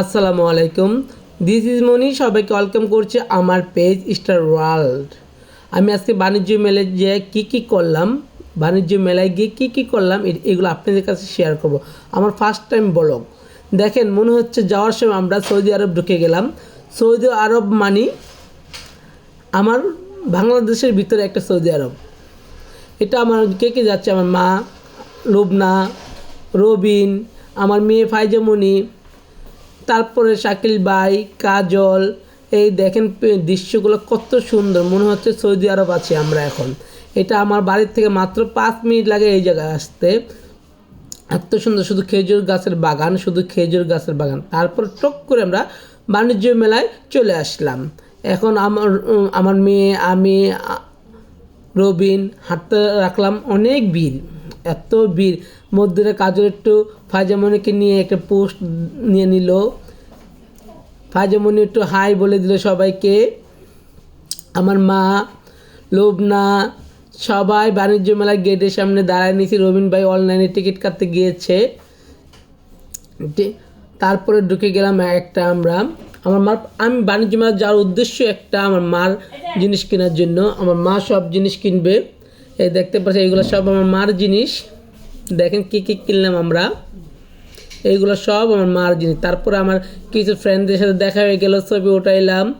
আসসালামু আলাইকুম। This is মনি সবাইকে ওয়েলকাম করছে আমার পেজ স্টার ওয়ার্ল্ড আমি আজকে বাণিজ্য মেলে যে কী কী করলাম, বাণিজ্য মেলায় গিয়ে কী কী করলাম এগুলো আপনাদের কাছে শেয়ার করব। আমার ফার্স্ট টাইম ব্লগ দেখেন, মনে হচ্ছে যাওয়ার সময় আমরা সৌদি আরব ঢুকে গেলাম। সৌদি আরব মানি আমার বাংলাদেশের ভিতরে একটা সৌদি আরব। এটা আমার কে কে যাচ্ছে? আমার মা লুবনা রবিন, আমার মেয়ে ফাইজামণি তারপরে শাকিল ভাই, কাজল, এই দেখেন দৃশ্যগুলো কত সুন্দর। মনে হচ্ছে সৌদি আরব আছি আমরা এখন। এটা আমার বাড়ির থেকে মাত্র পাঁচ মিনিট লাগে এই জায়গায় আসতে। এত সুন্দর, শুধু খেজুর গাছের বাগান, শুধু খেজুর গাছের বাগান। তারপর টক করে আমরা বাণিজ্য মেলায় চলে আসলাম। এখন আমার আমার মেয়ে, আমি রবিন, হাঁটতে রাখলাম অনেক ভিড়। এত ভিড়। মধ্যে কাজল একটু ফাজামনিকে নিয়ে একটা পোস্ট নিয়ে নিল। ফাজামনি একটু হাই বলে দিল সবাইকে। আমার মা লোবনা সবাই বাণিজ্য মেলার গেটের সামনে দাঁড়ায় নিয়েছি। রবিন ভাই অনলাইনে টিকিট কাটতে গিয়েছে। তারপরে ঢুকে গেলাম একটা আমরা। আমার মার আমি বাণিজ্য মেলা যাওয়ার উদ্দেশ্য একটা আমার মার জিনিস কেনার জন্য। আমার মা সব জিনিস কিনবে। এই দেখতে পাচ্ছি এইগুলো সব আমার মার জিনিস। দেখেন কী কী কিনলাম আমরা। এইগুলো সব আমার মার জিনিস। তারপরে আমার কিছু ফ্রেন্ডদের সাথে দেখা হয়ে গেল ছবি উঠাইলাম।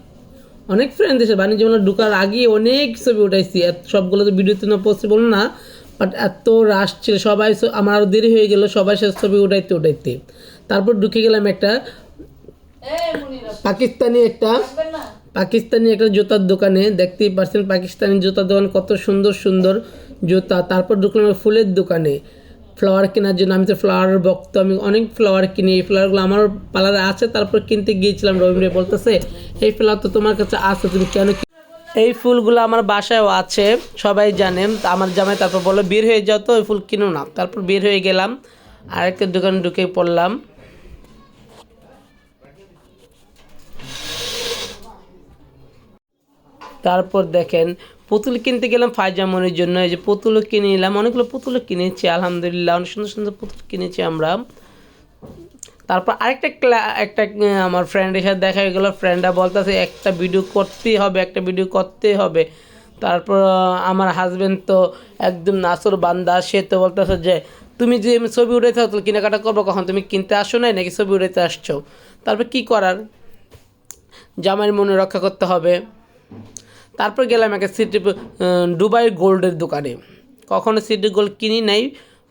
অনেক ফ্রেন্ডদের সাথে বাণিজ্য মেলা ঢুকার আগে অনেক ছবি উঠাইছি। এত- সবগুলো তো ভিডিওতে না পসিবল না বাট এত রাশ ছিল। সবাই আমার আরও দেরি হয়ে গেল সবাই সাথে ছবি উঠাইতে উঠাইতে। তারপর ঢুকে গেলাম একটা পাকিস্তানি একটা পাকিস্তানি একটা জুতার দোকানে দেখতেই পাচ্ছেন পাকিস্তানি জুতার দোকান কত সুন্দর সুন্দর জুতা। তারপর ঢুকলাম ফুলের দোকানে। ফ্লাওয়ার কেনার জন্য আমি তো ফ্লাওয়ার ভক্ত, আমি অনেক ফ্লাওয়ার কিনি। এই ফ্লাওয়ারগুলো আমার পার্লারে আছে, তারপর কিনতে গিয়েছিলাম। রবীন্দ্র বলতেছে, এই ফ্লাওয়ার তো তোমার কাছে আছে, তুমি কেন এই ফুলগুলো আমার বাসায়ও আছে, সবাই জানেন আমার জামাই তারপর বলল, বের হয়ে যাও তো, ওই ফুল কিনো না। তারপর বের হয়ে গেলাম, আরেকটা দোকানে ঢুকে পড়লাম। তারপর দেখেন, পুতুল কিনতে গেলাম ফাইজামনের জন্য। এই যে পুতুলও কিনে নিলাম, অনেকগুলো পুতুলও কিনেছি, আলহামদুলিল্লাহ, অনেক সুন্দর সুন্দর পুতুল কিনেছি আমরা। তারপর আরেকটা ক্লা, একটা আমার ফ্রেন্ডের সাথে দেখা গেলো। ফ্রেন্ডরা বলতেছে, একটা ভিডিও করতেই হবে, একটা ভিডিও করতেই হবে। তারপর আমার হাজবেন্ড তো একদম নাসর বান্দা, সে তো বলতেছে যে, তুমি যে ছবি উঠাইতে তাহলে কেনাকাটা করব কখন? তুমি কিনতে আসো নাই নাকি ছবি উঠাইতে আসছো? তারপর কি করার? জামাইয়ের মনে রক্ষা করতে হবে। তারপর গেলাম একটা সিটি দুবাই গোল্ডের দোকানে। কখনো সিটি গোল্ড কিনি নাই,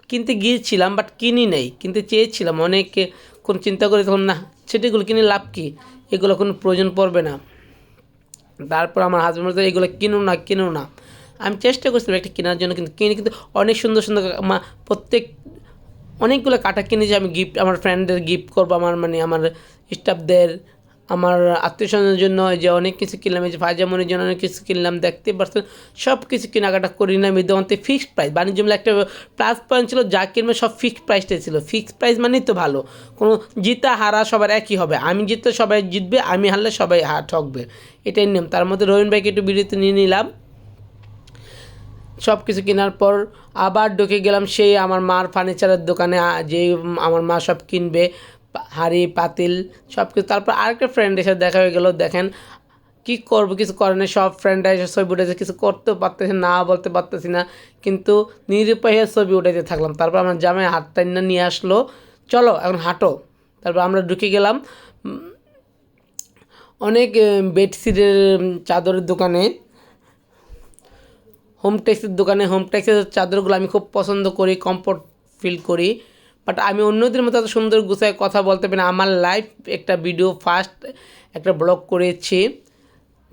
কিনতে গিয়েছিলাম বাট কিনি নাই, কিনতে চেয়েছিলাম। অনেকে কোন চিন্তা করে তখন, না, সিটি গোল্ড কিনে লাভ কী? এগুলো কোনো প্রয়োজন পড়বে না। তারপর আমার হাজব্যান্ড বলছে, এগুলো কিনো না কিনো না। আমি চেষ্টা করছিলাম একটা কেনার জন্য, কিন্তু কিনে, কিন্তু অনেক সুন্দর সুন্দর মা- প্রত্যেক, অনেকগুলো কাটা কিনেছি আমি গিফট আমার ফ্রেন্ডদের গিফট করব, আমার মানে আমার স্টাফদের আমার আত্মীয় স্বজনের জন্য যে অনেক কিছু কিনলাম, এই যে ফাইজামনের জন্য অনেক কিছু কিনলাম, দেখতে পারছেন সব কিছু কেনাকাটা করি না, আমি দোকানতে ফিক্সড প্রাইস বাণিজ্য মেলা একটা প্লাস পয়েন্ট ছিল, যা কিনবে সব ফিক্সড প্রাইসটাই ছিল। ফিক্সড প্রাইস মানেই তো ভালো। কোনো জিতা, হারা সবার একই হবে। আমি জিতলে সবাই জিতবে, আমি হারলে সবাই হা, ঠকবে। এটাই নিয়ম। তার মধ্যে রোহিন ভাইকে একটু বিরতি নিয়ে নিলাম। সব কিছু কেনার পর আবার ঢুকে গেলাম সেই আমার মার ফার্নিচারের দোকানে যে আমার মা সব কিনবে। হাঁড়ি, পাতিল সব কিছু তারপর আরেকটা ফ্রেন্ডের সাথে দেখা হয়ে গেল, দেখেন কি করব, কিছু করে না সব ফ্রেন্ডরা এসে ছবি উঠেছে কিছু করতেও পারতেছি না, বলতে পারতেছি না, কিন্তু নিরুপায় হয়ে ছবি উঠাইতে থাকলাম। তারপর আমার জামাই হাত টাইনা নিয়ে আসলো, চলো এখন হাঁটো। তারপর আমরা ঢুকে গেলাম অনেক বেডশিটের চাদরের দোকানে। হোম টেক্সের দোকানে হোম টেক্সের চাদরগুলো আমি খুব পছন্দ করি কমফোর্ট ফিল করি। বাট আমি অন্যদের মতো এত সুন্দর গুছায় কথা বলতে পারি না। আমার লাইফ একটা ভিডিও ফার্স্ট একটা ব্লগ করেছি।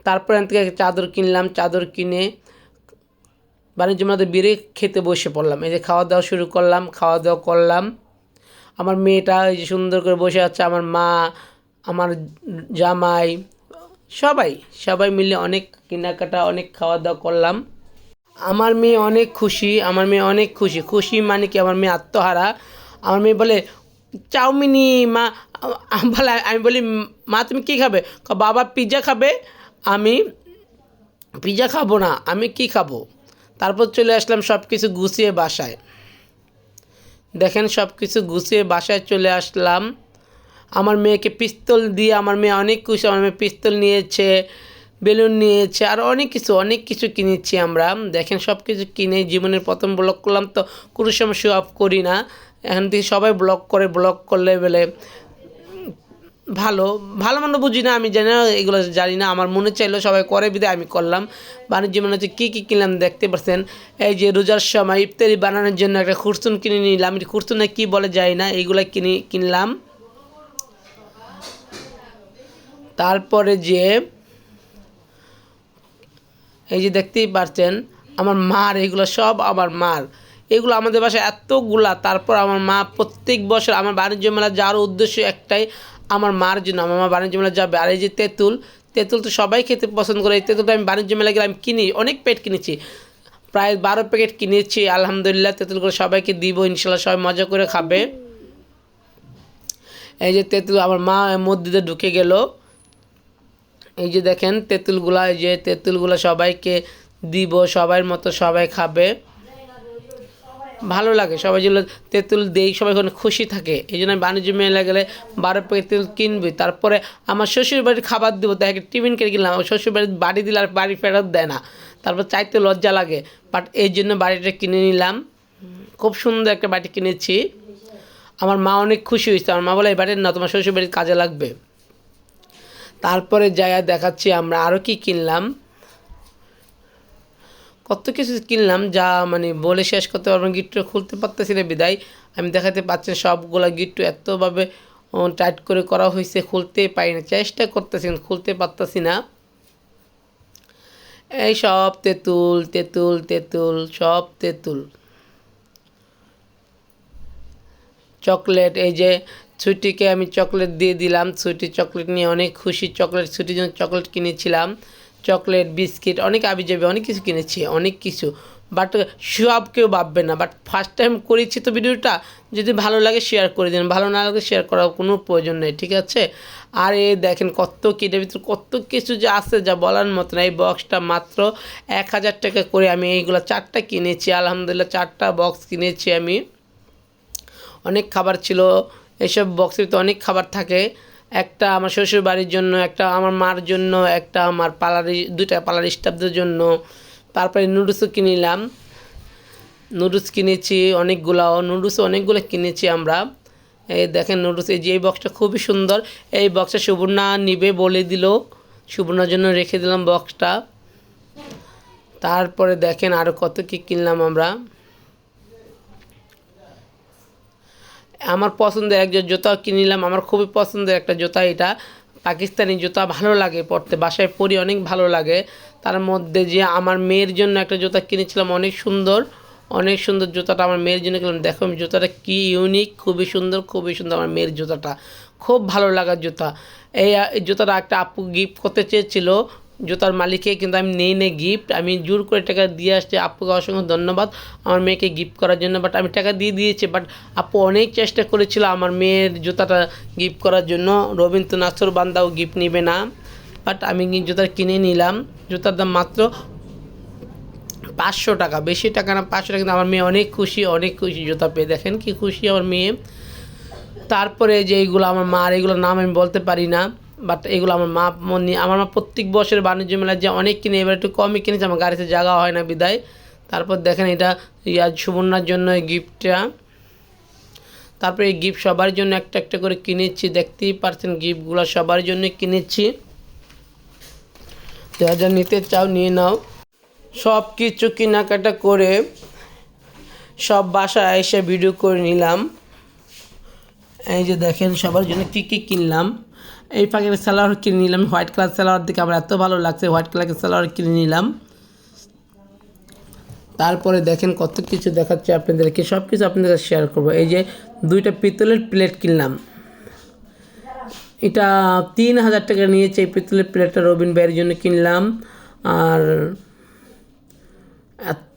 তারপর এখান থেকে চাদর কিনলাম, চাদর কিনে বাণিজ্য মেলাতে বেরিয়ে খেতে বসে পড়লাম। এই যে খাওয়া দাওয়া শুরু করলাম, খাওয়া দাওয়া করলাম। আমার মেয়েটা এই যে সুন্দর করে বসে আছে, আমার মা, আমার জামাই, সবাই সবাই মিলে অনেক কেনাকাটা, অনেক খাওয়া দাওয়া করলাম। আমার মেয়ে অনেক খুশি, আমার মেয়ে অনেক খুশি। খুশি মানে কি? আমার মেয়ে আত্মহারা। আমার মেয়ে বলে, চাউমিনি, মা বলে, আমি বলি, মা, তুমি কী খাবে? বাবা পিৎজা খাবে, আমি পিৎজা খাব না, আমি কি খাব? তারপর চলে আসলাম সব কিছু গুছিয়ে বাসায়। দেখেন সব কিছু গুছিয়ে বাসায় চলে আসলাম। আমার মেয়েকে পিস্তল দিয়ে, আমার মেয়ে অনেক খুশি, আমার মেয়ে পিস্তল নিয়েছে, বেলুন নিয়েছে, আর অনেক কিছু অনেক কিছু কিনেছি আমরা। দেখেন সব কিছু কিনে জীবনের প্রথম ব্লগ করলাম তো কোনো সময় শো অফ করি না। এখন থেকে সবাই ব্লগ করে ব্লগ করলে বলে, ভালো ভালো মন্দ বুঝি না, আমি জানি না, এগুলো জানি না, আমার মনে চাইলো সবাই করে বিদে আমি করলাম। বাণিজ্য মানে হচ্ছে কী কী কিনলাম দেখতে পাচ্ছেন এই যে রোজার সময় ইফতারি বানানোর জন্য একটা খুরসুন কিনে নিলাম, খুরসুনে কী বলে যায় না এইগুলো কিনে, কিনলাম। তারপরে যে, এই যে দেখতেই পাচ্ছেন আমার মার, এগুলো সব আমার মার। এগুলো আমাদের বাসায় এতগুলা, তারপর আমার মা প্রত্যেক বছর আমার বাণিজ্য মেলা যাওয়ার উদ্দেশ্য একটাই, আমার মার জন্য, আমার মা বাণিজ্য মেলা যাবে। আর এই যে তেঁতুল তেঁতুল তো সবাই খেতে পছন্দ করে, এই তেঁতুলটা আমি বাণিজ্য মেলা গেলে আমি কিনি, অনেক প্যাকেট কিনেছি। প্রায় বারো প্যাকেট কিনেছি, আলহামদুলিল্লাহ তেঁতুলগুলো সবাইকে দিব, ইনশাল্লাহ সবাই মজা করে খাবে। এই যে তেঁতুল, আমার মা মধ্যে ঢুকে গেল। এই যে দেখেন, তেঁতুলগুলা, এই যে তেঁতুলগুলা সবাইকে দিব সবার মতো সবাই খাবে। ভালো লাগে। সবাই যেগুলো তেঁতুল দেই, সবাই ওখানে খুশি থাকে। এই জন্য আমি বাণিজ্য মেলা গেলে বারো প্যাকেট তেঁতুল কিনবি তারপরে আমার শ্বশুর বাড়ির খাবার দেবো, তাই একটা টিফিন কিনে কিনলাম। আমার শ্বশুর বাড়ির বাড়ি দিলে আর বাড়ি ফেরত দেয় না। তারপর চাইতে লজ্জা লাগে। বাট এই জন্য বাড়িটা কিনে নিলাম। খুব সুন্দর একটা বাড়ি কিনেছি। আমার মা অনেক খুশি হয়েছে। আমার মা বলে, এই বাড়ির না, তোমার শ্বশুর বাড়ির কাজে লাগবে। তারপরে জায়গা দেখাচ্ছি আমরা আরও কি কিনলাম। কত কিছু কিনলাম যা মানে বলে শেষ করতে পারব না, গিট্টু খুলতে পারতেছি না বিদায়। আমি দেখাতে পাচ্ছি সবগুলা গিট্টু এতভাবে টাইট করে করা হয়েছে খুলতেই পারি না চেষ্টা করতেছি খুলতে পারতেছি না। এই সব তেঁতুল তেঁতুল তেঁতুল সব তেঁতুল। চকলেট এই যে ছুটিকে আমি চকলেট দিয়ে দিলাম ছুটি চকলেট নিয়ে অনেক খুশি চকলেট ছুটির জন্য চকলেট কিনেছিলাম। চকলেট, বিস্কিট, অনেক আবি যাবে অনেক কিছু কিনেছি, অনেক কিছু। বাট সব কেউ ভাববে না। বাট ফার্স্ট টাইম করেছি তো ভিডিওটা। যদি ভালো লাগে শেয়ার করে দিন। ভালো না লাগে শেয়ার করার কোনো প্রয়োজন নেই, ঠিক আছে? আর এই দেখেন কত কিটার ভিতরে কত কিছু যে আছে যা বলার মতো না। এই বক্সটা মাত্র এক হাজার টাকা করে আমি এইগুলো চারটা কিনেছি। আলহামদুলিল্লাহ চারটা বক্স কিনেছি আমি। অনেক খাবার ছিল। এসব বক্সের তো অনেক খাবার থাকে। একটা আমার শ্বশুর বাড়ির জন্য, একটা আমার মার জন্য, একটা আমার পালারি, দুইটা পালার স্টাফদের জন্য। তারপরে নুডলসও কিনিলাম। নুডলস কিনেছি, অনেকগুলো নুডলস অনেকগুলো কিনেছি আমরা। এই দেখেন নুডলস এই যে এই বক্সটা খুবই সুন্দর। এই বক্সটা সুবর্ণা নিবে বলে দিল। সুবর্ণার জন্য রেখে দিলাম বক্সটা তারপরে দেখেন আরও কত কী কিনলাম আমরা। আমার পছন্দের একজন জুতা কিনিলাম আমার খুবই পছন্দের একটা জুতা এটা। পাকিস্তানি জুতা ভালো লাগে পরতে, বাসায় পরি অনেক ভালো লাগে। তার মধ্যে যে আমার মেয়ের জন্য একটা জুতা কিনেছিলাম, অনেক সুন্দর অনেক সুন্দর জুতাটা আমার মেয়ের জন্য কিনলাম। দেখো আমি জুতাটা কী ইউনিক খুবই সুন্দর খুবই সুন্দর আমার মেয়ের জুতাটা। খুব ভালো লাগার জুতা। এই এই জুতাটা একটা আপু গিফট করতে চেয়েছিল জুতার মালিককে, কিন্তু আমি নেই নেই গিফট আমি জোর করে টাকা দিয়ে আসছি, আপুকে অসংখ্য ধন্যবাদ। আমার মেয়েকে গিফট করার জন্য বাট আমি টাকা দিয়ে দিয়েছি বাট আপু অনেক চেষ্টা করেছিল আমার মেয়ের জুতাটা গিফট করার জন্য। রবীন্দ্র নাথর বান্দাও গিফট নেবে না বাট আমি জুতা কিনে নিলাম। জুতার দাম মাত্র পাঁচশো টাকা, বেশি টাকা না, পাঁচশো টাকা, কিন্তু আমার মেয়ে অনেক খুশি অনেক খুশি জুতা পেয়ে। দেখেন কি খুশি আমার মেয়ে। তারপরে যে এইগুলো আমার মার, এগুলোর নাম আমি বলতে পারি না। বাট এগুলো আমার মা আমার মা প্রত্যেক বছরের বাণিজ্য মেলায় যে অনেক কিনে, এবার একটু কমই কিনেছে, আমার গাড়িতে জায়গা হয় না বিদায়। তারপর দেখেন এটা, ইয়া সুবর্ণার জন্য এই গিফটটা তারপরে এই গিফট সবার জন্য একটা একটা করে কিনেছি, দেখতেই পারছেন গিফটগুলো সবার জন্য কিনেছি। যা যা নিতে চাও নিয়ে নাও। সব কিছু কেনাকাটা করে সব বাসায় এসে ভিডিও করে নিলাম। এই যে দেখেন সবার জন্য কী কী কিনলাম। এই ফাঁকে সালোয়ার কিনে নিলাম, হোয়াইট কালার সালোয়ার দেখে আমার এত ভালো লাগছে, হোয়াইট কালারের সালোয়ার কিনে নিলাম। তারপরে দেখেন কত কিছু দেখাচ্ছে আপনাদেরকে সব কিছু আপনাদের শেয়ার করব। এই যে দুইটা পিতলের প্লেট কিনলাম। এটা তিন হাজার টাকা নিয়েছে এই পিতলের প্লেটটা রবিন ভাইয়ের জন্য কিনলাম। আর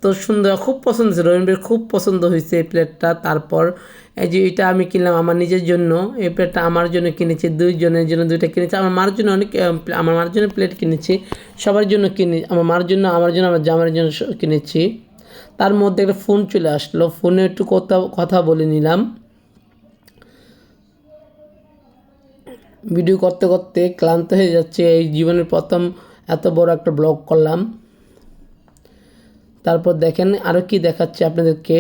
এত সুন্দর, খুব পছন্দ রবীন্দ্র ভাইয়ের খুব পছন্দ হয়েছে এই প্লেটটা। তারপর এই যে এটা আমি কিনলাম আমার নিজের জন্য, এই প্লেটটা আমার জন্য কিনেছি, দুইজনের জন্য দুইটা কিনেছি। আমার মার জন্য অনেক আমার মার জন্য প্লেট কিনেছি, সবার জন্য কিনে, আমার মার জন্য, আমার জন্য, আমার জামার জন্য কিনেছি। তার মধ্যে একটা ফোন চলে আসলো, ফোনে একটু কথা কথা বলে নিলাম। ভিডিও করতে করতে ক্লান্ত হয়ে যাচ্ছে। এই জীবনের প্রথম এত বড় একটা ব্লগ করলাম। তারপর দেখেন আরও কি দেখাচ্ছে আপনাদেরকে।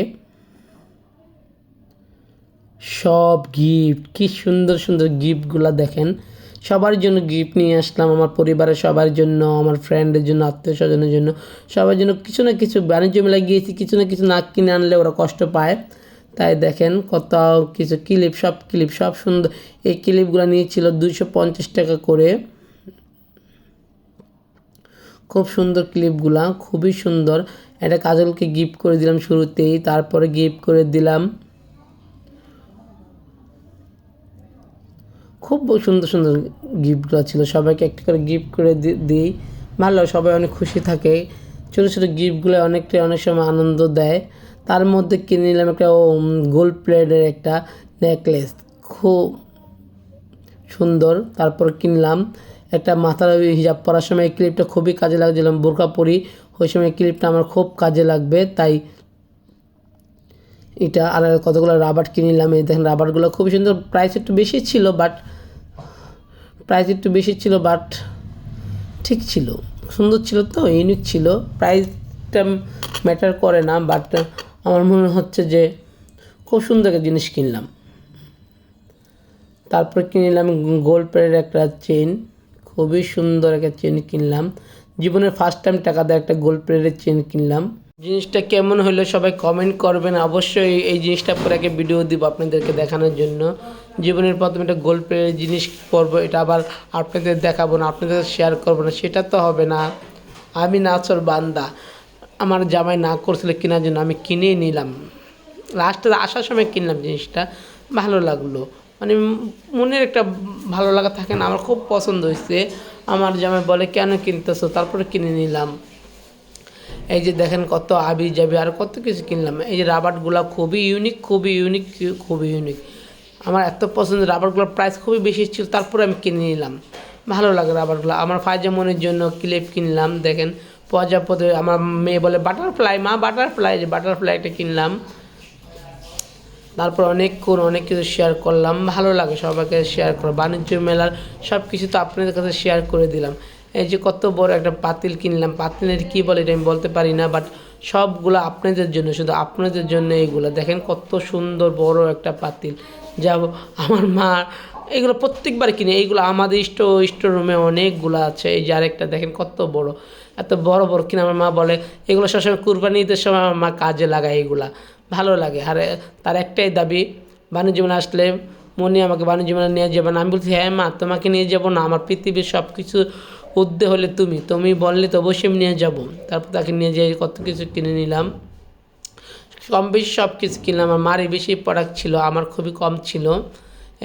সব গিফট কি সুন্দর সুন্দর গিফটগুলো দেখেন। সবার জন্য গিফট নিয়ে আসলাম আমার পরিবারের সবার জন্য, আমার ফ্রেন্ডের জন্য, আত্মীয় স্বজনের জন্য। সবার জন্য কিছু না কিছু বাণিজ্য মেলায় গিয়েছি, কিছু না কিছু না কিনে আনলে ওরা কষ্ট পায়। তাই দেখেন কত কিছু ক্লিপ সব ক্লিপ সব সুন্দর। এই ক্লিপগুলো নিয়েছিল দুইশো পঞ্চাশ টাকা করে। খুব সুন্দর ক্লিপগুলা খুবই সুন্দর। এটা কাজলকে গিফট করে দিলাম শুরুতেই, তারপরে গিফট করে দিলাম। খুব সুন্দর সুন্দর গিফটগুলো ছিল, সবাইকে একটা করে গিফট করে দিই। ভালো সবাই অনেক খুশি থাকে। ছোটো ছোটো গিফটগুলো অনেকটা অনেক সময় আনন্দ দেয়। তার মধ্যে কিনে নিলাম একটা গোল্ড প্লেটের একটা নেকলেস খুব সুন্দর। তারপর কিনলাম একটা মাথার হিজাব পরার সময় এই ক্লিপটা খুবই কাজে লাগছিলাম বোরকা পরি। ওই সময় ক্লিপটা আমার খুব কাজে লাগবে, তাই এটা আর কতগুলো রাবার কিনলাম এই দেখেন, রাবারগুলো খুবই সুন্দর। প্রাইস একটু বেশি ছিল বাট প্রাইস একটু বেশি ছিল বাট ঠিক ছিল। সুন্দর ছিল তো ইউনিক ছিল। প্রাইসটা ম্যাটার করে না বাট আমার মনে হচ্ছে যে খুব সুন্দর একটা জিনিস কিনলাম। তারপর কিনলাম গোল্ড প্লেটের একটা চেন খুবই সুন্দর একটা চেন কিনলাম। জীবনের ফার্স্ট টাইম টাকা দিয়ে একটা গোল্ড প্লেটের চেন কিনলাম। জিনিসটা কেমন হলো সবাই কমেন্ট করবেন। অবশ্যই এই জিনিসটা পরে একটা ভিডিও দিব আপনাদেরকে দেখানোর জন্য। জীবনের প্রথমে একটা গোল্ড প্লেটের জিনিস করব এটা আবার আপনাদের দেখাবো না, আপনাদের শেয়ার করব না, সেটা তো হবে না। আমি নাচর বান্দা, আমার জামাই না করছিল কেনার জন্য আমি কিনেই নিলাম। লাস্টে আসার সময় কিনলাম জিনিসটা, ভালো লাগল। মানে মনের একটা ভালো লাগা থাকে না, আমার খুব পছন্দ হয়েছে। আমার জামাই বলে, কেন কিনতেছো? তারপরে কিনে নিলাম। এই যে দেখেন কত আবি যাবি আর কত কিছু কিনলাম। এই যে রাবারগুলো খুবই ইউনিক খুবই ইউনিক খুবই ইউনিক আমার এত পছন্দের রাবারগুলোর প্রাইস খুবই বেশি ছিল, তারপরে আমি কিনে নিলাম। ভালো লাগে রাবারগুলো। আমার ফাইজামনের জন্য ক্লিপ কিনলাম, দেখেন। প্রজাপতি, আমার মেয়ে বলে বাটারফ্লাই মা বাটারফ্লাই যে বাটারফ্লাইটা কিনলাম। তারপর অনেকক্ষণ অনেক কিছু শেয়ার করলাম। ভালো লাগে সবাইকে শেয়ার করা। বাণিজ্য মেলার সব কিছু তো আপনাদের কাছে শেয়ার করে দিলাম। এই যে কত বড় একটা পাতিল কিনলাম। পাতিলের কী বলে এটা আমি বলতে পারি না বাট সবগুলো আপনাদের জন্য, শুধু আপনাদের জন্য এইগুলো। দেখেন কত সুন্দর বড় একটা পাতিল। যা আমার মা এগুলো প্রত্যেকবার কিনে। এইগুলো আমাদের স্টো স্টোর রুমে অনেকগুলো আছে। এই যে আরেকটা, দেখেন কত বড়। এত বড় বড় কিনে আমার মা বলে, এগুলো সবসময় কুরবানি ঈদের সময় আমার মা কাজে লাগায় এইগুলা। ভালো লাগে। আর তার একটাই দাবি, বাণিজ্য আসলে মনে আমাকে বাণিজ্য নিয়ে যাবে না। আমি বলছি হ্যাঁ মা, তোমাকে নিয়ে যাব না। আমার পৃথিবীর সব কিছু উদ্দে হলে তুমি। তুমি বললে তো অবশ্যই আমি নিয়ে যাব। তারপর তাকে নিয়ে যাই, কত কিছু কিনে নিলাম। কম বেশি সব কিছু কিনলাম। আমার মারই বেশি প্রোডাক্ট ছিল, আমার খুবই কম ছিল।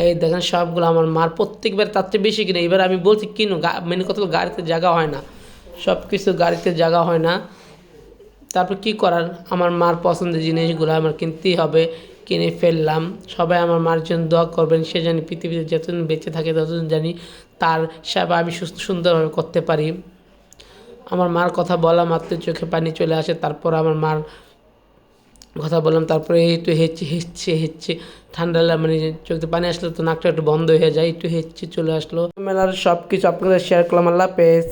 এই দেখেন সবগুলো আমার মার প্রত্যেকবার তার চেয়ে বেশি কিনে। এবার আমি বলছি, কিনো মেনে কত গাড়িতে জায়গা হয় না। সব কিছু গাড়িতে জায়গা হয় না। তারপর কি করার? আমার মার পছন্দের জিনিসগুলো আমার কিনতেই হবে। কিনে ফেললাম। সবাই আমার মার জন্য দোয়া করবেন। সে জানি পৃথিবীতে যতদিন বেঁচে থাকে, ততদিন জানি তার সেবা আমি সুস্থ সুন্দরভাবে করতে পারি। আমার মার কথা বলা মাত্র চোখে পানি চলে আসে। তারপর আমার মার কথা বললাম। তারপরে একটু হেঁচে হেঁচে হেঁচে ঠান্ডা মানে চোখে পানি আসলে তো নাকটা একটু বন্ধ হয়ে যায়। একটু হেঁচে চলে আসলো। মেলার সব কিছু আপনাদের শেয়ার করলাম। আল্লাহ পেস